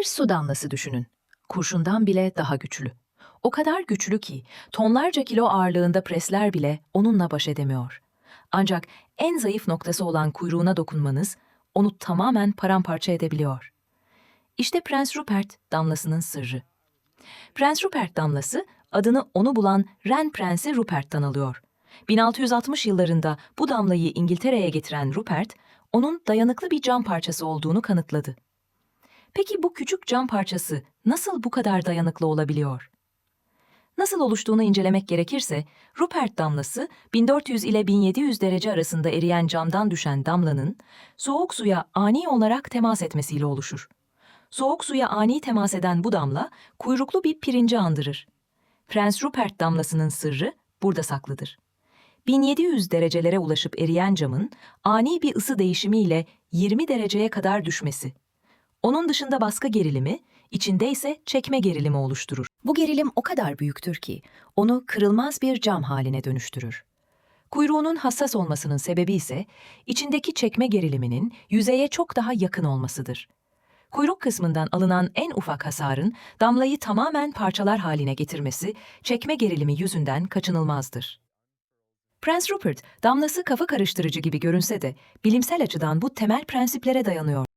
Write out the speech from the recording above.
Bir su damlası düşünün. Kurşundan bile daha güçlü. O kadar güçlü ki tonlarca kilo ağırlığında presler bile onunla baş edemiyor. Ancak en zayıf noktası olan kuyruğuna dokunmanız onu tamamen paramparça edebiliyor. İşte Prens Rupert damlasının sırrı. Prens Rupert damlası adını onu bulan Ren Prensi Rupert'tan alıyor. 1660 yıllarında bu damlayı İngiltere'ye getiren Rupert, onun dayanıklı bir cam parçası olduğunu kanıtladı. Peki bu küçük cam parçası nasıl bu kadar dayanıklı olabiliyor? Nasıl oluştuğunu incelemek gerekirse, Rupert damlası 1400 ile 1700 derece arasında eriyen camdan düşen damlanın soğuk suya ani olarak temas etmesiyle oluşur. Soğuk suya ani temas eden bu damla kuyruklu bir pirinci andırır. Prens Rupert damlasının sırrı burada saklıdır. 1700 derecelere ulaşıp eriyen camın ani bir ısı değişimiyle 20 dereceye kadar düşmesi. Onun dışında baskı gerilimi, içinde ise çekme gerilimi oluşturur. Bu gerilim o kadar büyüktür ki onu kırılmaz bir cam haline dönüştürür. Kuyruğunun hassas olmasının sebebi ise içindeki çekme geriliminin yüzeye çok daha yakın olmasıdır. Kuyruk kısmından alınan en ufak hasarın damlayı tamamen parçalar haline getirmesi çekme gerilimi yüzünden kaçınılmazdır. Prens Rupert, damlası kafa karıştırıcı gibi görünse de bilimsel açıdan bu temel prensiplere dayanıyor.